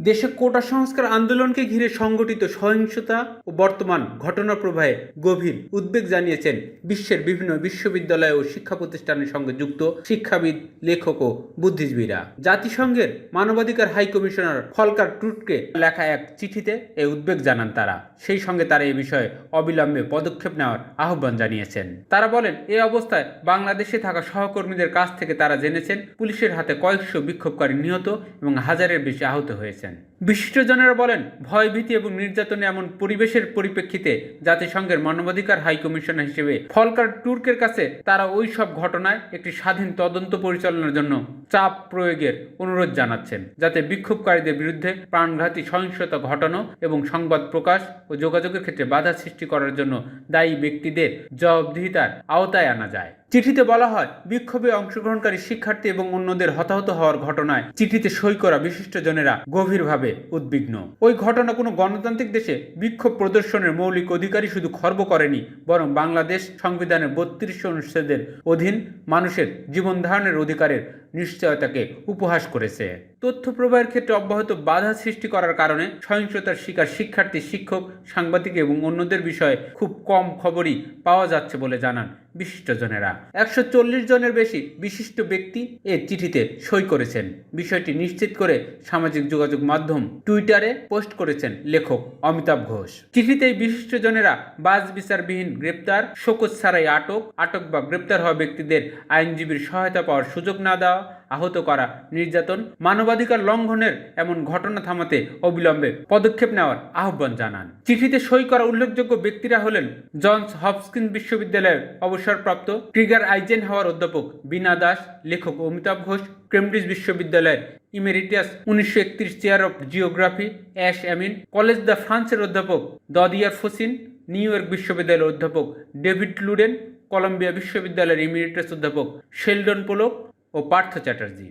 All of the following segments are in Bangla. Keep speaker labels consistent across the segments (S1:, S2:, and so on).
S1: দেশে কোটা সংস্কার আন্দোলনকে ঘিরে সংগঠিত সহিংসতা ও বর্তমান ঘটনা প্রবাহে গভীর উদ্বেগ জানিয়েছেন বিশ্বের বিভিন্ন বিশ্ববিদ্যালয় ও শিক্ষা প্রতিষ্ঠানের সঙ্গে যুক্ত শিক্ষাবিদ, লেখক ও বুদ্ধিজীবীরা। জাতিসংঘের মানবাধিকার হাই কমিশনার ফলকার টুটকে লেখা এক চিঠিতে এই উদ্বেগ জানান তারা। সেই সঙ্গে তারা এ বিষয়ে অবিলম্বে পদক্ষেপ নেওয়ার আহ্বান জানিয়েছেন। তারা বলেন, এ অবস্থায় বাংলাদেশে থাকা সহকর্মীদের কাছ থেকে তারা জেনেছেন, পুলিশের হাতে কয়েকশো বিক্ষোভকারী নিহত এবং হাজারের বেশি আহত হয়েছেন। Nation বিশিষ্টজনেরা বলেন ভয়ভীতি এবং নির্যাতনে এমন পরিবেশের পরিপ্রেক্ষিতে জাতিসংঘের মানবাধিকার হাই কমিশনার হিসেবে ফলকার টুর্কের কাছে তারা ওই সব ঘটনায় একটি স্বাধীন তদন্ত পরিচালনার জন্য চাপ প্রয়োগের অনুরোধ জানাচ্ছেন, যাতে বিক্ষোভকারীদের বিরুদ্ধে প্রাণঘাতী সহিংসতা ঘটানো এবং সংবাদ প্রকাশ ও যোগাযোগের ক্ষেত্রে বাধা সৃষ্টি করার জন্য দায়ী ব্যক্তিদের জবাবদিহিতার আওতায় আনা যায়। চিঠিতে বলা হয়, বিক্ষোভে অংশগ্রহণকারী শিক্ষার্থী এবং অন্যদের হতাহত হওয়ার ঘটনায় চিঠিতে সই করা বিশিষ্টজনেরা গভীরভাবে উদ্বিগ্ন। ওই ঘটনা কোনো গণতান্ত্রিক দেশে বিক্ষোভ প্রদর্শনের মৌলিক অধিকারই শুধু খর্ব করেনি, বরং বাংলাদেশ সংবিধানের বত্রিশ অনুচ্ছেদের অধীন মানুষের জীবন ধারণের অধিকারের নিশ্চয়তাকে উপহাস করেছে। তথ্য প্রবাহের ক্ষেত্রে অব্যাহত বাধা সৃষ্টি করার কারণে সহিংসতার শিকার শিক্ষার্থী, শিক্ষক, সাংবাদিক এবং অন্যদের বিষয়ে খুব কম খবরই পাওয়া যাচ্ছে বলে জানান বিশিষ্টজনেরা। একশো চল্লিশ জনের বেশি বিশিষ্ট ব্যক্তি এ চিঠিতে সই করেছেন। বিষয়টি নিশ্চিত করে সামাজিক যোগাযোগ মাধ্যম টুইটারে পোস্ট করেছেন লেখক অমিতাভ ঘোষ। চিঠিতে বিশিষ্টজনেরা বাজ বিচারবিহীন গ্রেপ্তার, শোকজ ছাড়াই আটক আটক বা গ্রেপ্তার হওয়া ব্যক্তিদের আইনজীবীর সহায়তা পাওয়ার সুযোগ না দেওয়া আহত করা। নির্যাতন, মানবাধিকার লঙ্ঘনের এমন ঘটনা থামাতে অবিলম্বে পদক্ষেপ নেওয়ার আহ্বান জানান। চিঠিতে সই করা উল্লেখযোগ্য ব্যক্তিরা হলেন জনস হপকিন্স বিশ্ববিদ্যালয়ের অবসরপ্রাপ্ত ট্রিগার আইজেন হওয়ার অধ্যাপক বিনা দাস, লেখক অমিতাভ ঘোষ, কেমব্রিজ বিশ্ববিদ্যালয়ের ইমেরিটাস উনিশশো একত্রিশ chair of geography, Ash Amin college the ফ্রান্সের অধ্যাপক দদিয়ার ফসিন, নিউ ইয়র্ক বিশ্ববিদ্যালয়ের অধ্যাপক ডেভিড লুডেন, কলম্বিয়া বিশ্ববিদ্যালয়ের ইমেরিটাস অধ্যাপক শেলডন পোলক ও পার্থ চ্যাটার্জি।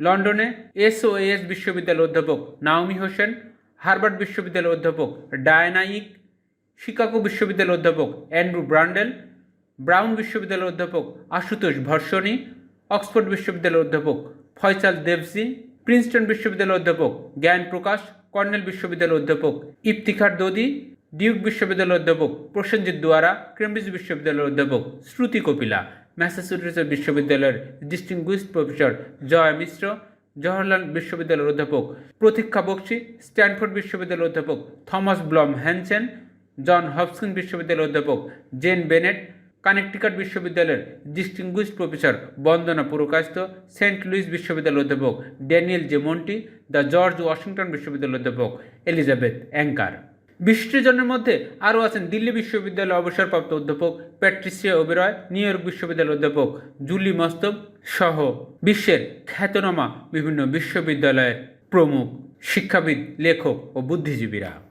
S1: লন্ডনে এসওএস বিশ্ববিদ্যালয়ের অধ্যাপক নাওমি হোসেন, হার্ভার্ড বিশ্ববিদ্যালয়ের অধ্যাপক ডায়নাইক শিকাগো বিশ্ববিদ্যালয়ের অধ্যাপক অ্যান্ড্রু ব্রান্ডেল, ব্রাউন বিশ্ববিদ্যালয়ের অধ্যাপক আশুতোষ ভর্ষণী, অক্সফোর্ড বিশ্ববিদ্যালয়ের অধ্যাপক ফয়সাল দেবসি প্রিন্সটন বিশ্ববিদ্যালয়ের অধ্যাপক জ্ঞান প্রকাশ, কর্নেল বিশ্ববিদ্যালয়ের অধ্যাপক ইফতিখার দদি, ডিউক বিশ্ববিদ্যালয়ের অধ্যাপক প্রসেনজিৎ দুয়ারা কেমব্রিজ বিশ্ববিদ্যালয়ের অধ্যাপক শ্রুতি কপিলা। ম্যাসাচুসেটস বিশ্ববিদ্যালয়ের ডিস্টিংগুইস্ট প্রফেসর জয় মিশ্র, জওহরলাল বিশ্ববিদ্যালয়ের অধ্যাপক প্রতীক্ষা বক্সি, স্ট্যানফোর্ড বিশ্ববিদ্যালয়ের অধ্যাপক থমাস ব্লম হ্যানসেন, জন হপকিন বিশ্ববিদ্যালয়ের অধ্যাপক জেন বেনেট, কানেকটিকাট বিশ্ববিদ্যালয়ের distinguished professor Vandana Purkast Saint Louis বিশ্ববিদ্যালয়ের অধ্যাপক Daniel J Monti the George Washington বিশ্ববিদ্যালয়ের অধ্যাপক এলিজাবেথ অ্যাঙ্কার। বিশিষ্টজনের মধ্যে আরও আছেন দিল্লি বিশ্ববিদ্যালয়ের অবসরপ্রাপ্ত অধ্যাপক প্যাট্রিসিয়া ওবেরয়, নিউ ইয়র্ক বিশ্ববিদ্যালয়ের অধ্যাপক জুলি মস্তব সহ বিশ্বের খ্যাতনামা বিভিন্ন বিশ্ববিদ্যালয়ের প্রমুখ শিক্ষাবিদ, লেখক ও বুদ্ধিজীবীরা।